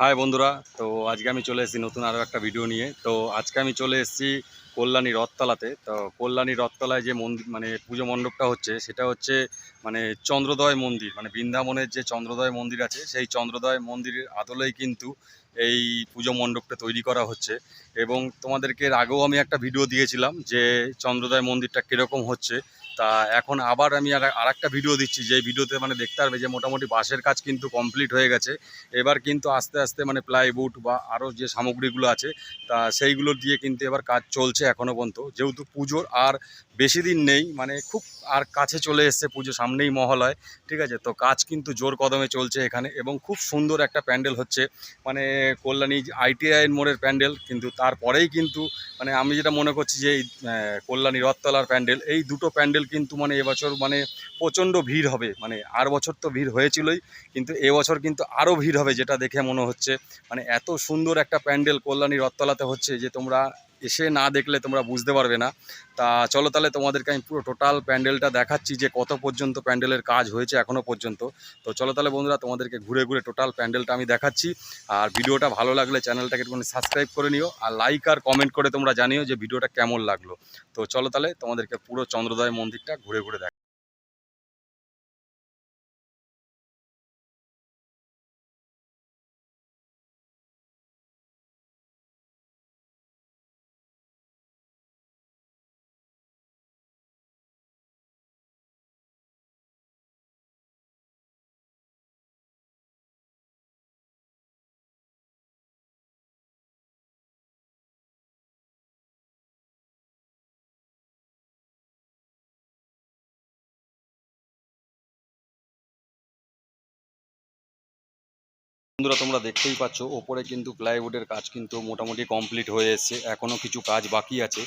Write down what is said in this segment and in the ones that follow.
High বন্ধুরা। তো আজকে আমি চলে এসেছি নতুন আরও একটা ভিডিও নিয়ে। তো আজকে আমি চলে এসেছি কল্যাণী রথতলাতে। তো কল্যাণী রথতলায় যে মন্দির মানে পুজো মণ্ডপটা হচ্ছে, সেটা হচ্ছে মানে চন্দ্রোদয় মন্দির। মানে বৃন্দাবনের যে চন্দ্রোদয় মন্দির আছে, সেই চন্দ্রদয় মন্দিরের আদলেই কিন্তু এই পুজো মণ্ডপটা তৈরি করা হচ্ছে। এবং তোমাদেরকে আগেও আমি একটা ভিডিও দিয়েছিলাম যে চন্দ্রোদয় মন্দিরটা কীরকম হচ্ছে। তা এখন আবার আমি আর আর একটা ভিডিও দিচ্ছি যে ভিডিওতে মানে দেখতে পারবে যে মোটামুটি বাঁশের কাজ কিন্তু কমপ্লিট হয়ে গেছে। এবার কিন্তু আস্তে আস্তে মানে প্লাইউড বা আরও যে সামগ্রীগুলো আছে, তা সেইগুলো দিয়ে কিন্তু এবার কাজ চলছে এখনও পর্যন্ত। যেহেতু পুজোর আর বেশি দিন নেই মানে খুব আর কাছে চলে এসছে পুজো, সামনেই মহলয় ঠিক আছে? তো কাজ কিন্তু জোর কদমে চলছে এখানে এবং খুব সুন্দর একটা প্যান্ডেল হচ্ছে। মানে কল্যাণী আইটিআইয়ের মোড়ের প্যান্ডেল, কিন্তু তারপরেই কিন্তু মানে আমি যেটা মনে করছি যে এই কল্যাণী রথতলার প্যান্ডেল, এই দুটো প্যান্ডেল কিন্তু মানে এবছর মানে প্রচণ্ড ভিড় হবে মানে আর বছর তো ভিড় হয়েছিলই, কিন্তু এবছর কিন্তু আরও ভিড় হবে যেটা দেখে মনে হচ্ছে। মানে এত সুন্দর একটা প্যান্ডেল কল্যাণী রথতলাতে হচ্ছে যে তোমরা এসে না দেখলে তোমরা বুঝতে পারবে না। তা চলো তাহলে তোমাদেরকে আমি পুরো টোটাল প্যান্ডেলটা দেখাচ্ছি যে কত পর্যন্ত প্যান্ডেলের কাজ হয়েছে এখনও পর্যন্ত। তো চলো তাহলে বন্ধুরা তোমাদেরকে ঘুরে ঘুরে টোটাল প্যান্ডেলটা আমি দেখাচ্ছি। আর ভিডিওটা ভালো লাগলে চ্যানেলটাকে একটুখানি সাবস্ক্রাইব করে নিও। আর লাইক আর কমেন্ট করে তোমরা জানিও যে ভিডিওটা কেমন লাগল। তো চলো তাহলে তোমাদেরকে পুরো চন্দ্রোদয় মন্দিরটা ঘুরে ঘুরে দেখ বন্ধুরা, তোমরা দেখতেই পাচ্ছ, ওপরে কিন্তু প্লাইউডের কাজ কিন্তু মোটামুটি কমপ্লিট হয়ে এসছে। এখনও কিছু কাজ বাকি আছে।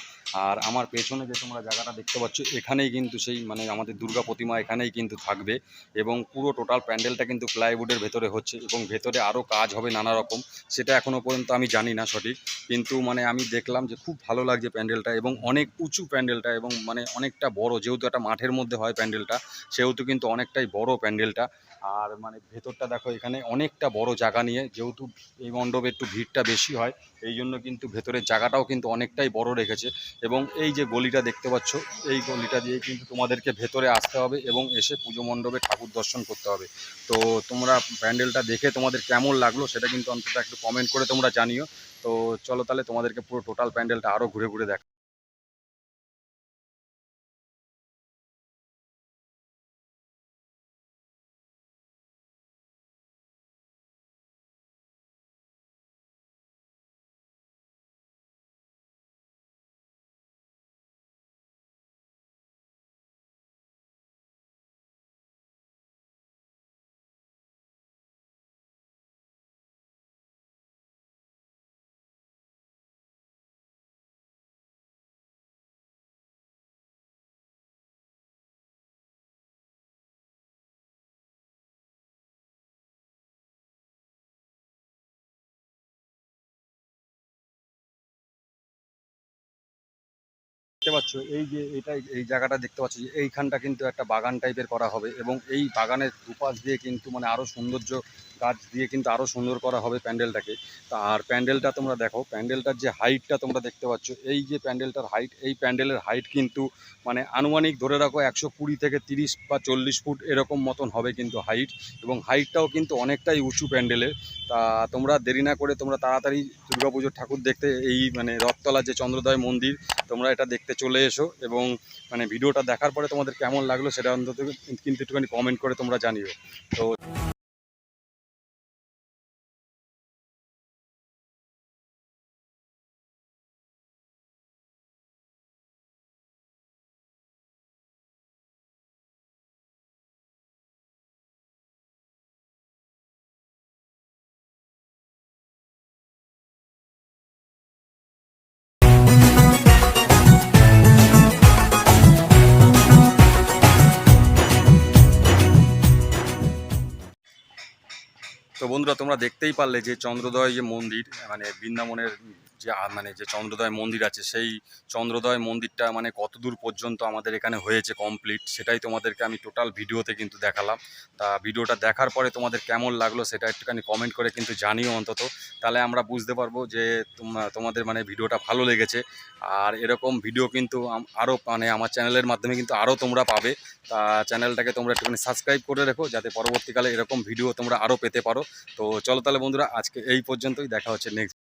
আর আমার পেছনে যে তোমরা জায়গাটা দেখতে পাচ্ছ, এখানেই কিন্তু সেই মানে আমাদের দুর্গা প্রতিমা এখানেই কিন্তু থাকবে এবং পুরো টোটাল প্যান্ডেলটা কিন্তু প্লাইউডের ভেতরে হচ্ছে এবং ভেতরে আরও কাজ হবে নানা রকম। সেটা এখনও পর্যন্ত আমি জানি না সঠিক। কিন্তু মানে আমি দেখলাম যে খুব ভালো লাগছে প্যান্ডেলটা এবং অনেক উঁচু প্যান্ডেলটা এবং মানে অনেকটা বড়, যেহেতু একটা মাঠের মধ্যে হয় প্যান্ডেলটা, সেহেতু কিন্তু অনেকটাই বড় প্যান্ডেলটা। আর মানে ভেতরটা দেখো, এখানে অনেকটা বড় জায়গা নিয়ে, যেহেতু এই মণ্ডপে একটু ভিড়টা বেশি হয়, এই জন্য কিন্তু ভেতরের জায়গাটাও কিন্তু অনেকটাই বড় রেখেছে। এবং এই যে গলিটা দেখতে পাচ্ছ, এই গলিটা দিয়ে কিন্তু তোমাদেরকে ভেতরে আসতে হবে এবং এসে পুজো মণ্ডপে ঠাকুর দর্শন করতে হবে। তো তোমরা প্যান্ডেলটা দেখে তোমাদের কেমন লাগল, সেটা কিন্তু অন্তত একটু কমেন্ট করে তোমরা জানিও। তো চলো তাহলে তোমাদেরকে পুরো টোটাল প্যান্ডেলটা আরও ঘুরে ঘুরে দেখ দেখতে পাচ্ছ, এই যে এটা এই জায়গাটা দেখতে পাচ্ছ যে এইখানটা কিন্তু একটা বাগান টাইপের করা হবে এবং এই বাগানের দুপাশ দিয়ে কিন্তু মানে আরও সৌন্দর্য গাছ দিয়ে কিন্তু আরও সুন্দর করা হবে প্যান্ডেলটাকে। আর প্যান্ডেলটা তোমরা দেখো, প্যান্ডেলটার যে হাইটটা তোমরা দেখতে পাচ্ছ, এই যে প্যান্ডেলটার হাইট, এই প্যান্ডেলের হাইট কিন্তু মানে আনুমানিক ধরে রাখো একশো কুড়ি থেকে তিরিশ বা চল্লিশ ফুট এরকম মতন হবে কিন্তু হাইট। এবং হাইটটাও কিন্তু অনেকটাই উঁচু প্যান্ডেলের। তা তোমরা দেরি না করে তোমরা তাড়াতাড়ি দুর্গাপুজোর ঠাকুর দেখতে, এই মানে রথতলা যে চন্দ্রদয় মন্দির, তোমরা এটা দেখতে চলে এসো এবং মানে ভিডিওটা দেখার পরে তোমাদের কেমন লাগল সেটা অন্তত কিন্তু একটুখানি কমেন্ট করে তোমরা জানিও। তো বন্ধুরা তোমরা দেখতেই পারলে যে চন্দ্রোদয় যে মন্দির মানে বৃন্দাবনের যে মানে যে চন্দ্রোদয় মন্দির আছে, সেই চন্দ্রোদয় মন্দিরটা মানে কত দূর পর্যন্ত আমাদের এখানে হয়েছে কমপ্লিট সেটাই তোমাদেরকে আমি টোটাল ভিডিওতে কিন্তু দেখালাম। তা ভিডিওটা দেখার পরে তোমাদের কেমন লাগল সেটা একটুখানি কমেন্ট করে কিন্তু জানিও অন্তত। তাহলে আমরা বুঝতে পারব যে তোমাদের মানে ভিডিওটা ভালো লেগেছে। আর এরকম ভিডিও কিন্তু আরও মানে আমার চ্যানেলের মাধ্যমে কিন্তু আরও তোমরা পাবে। তা চ্যানেলটাকে তোমরা একটুখানি সাবস্ক্রাইব করে রেখো, যাতে পরবর্তীকালে এরকম ভিডিও তোমরা আরও পেতে পারো। তো চলো তাহলে বন্ধুরা, আজকে এই পর্যন্তই। দেখা হচ্ছে নেক্সট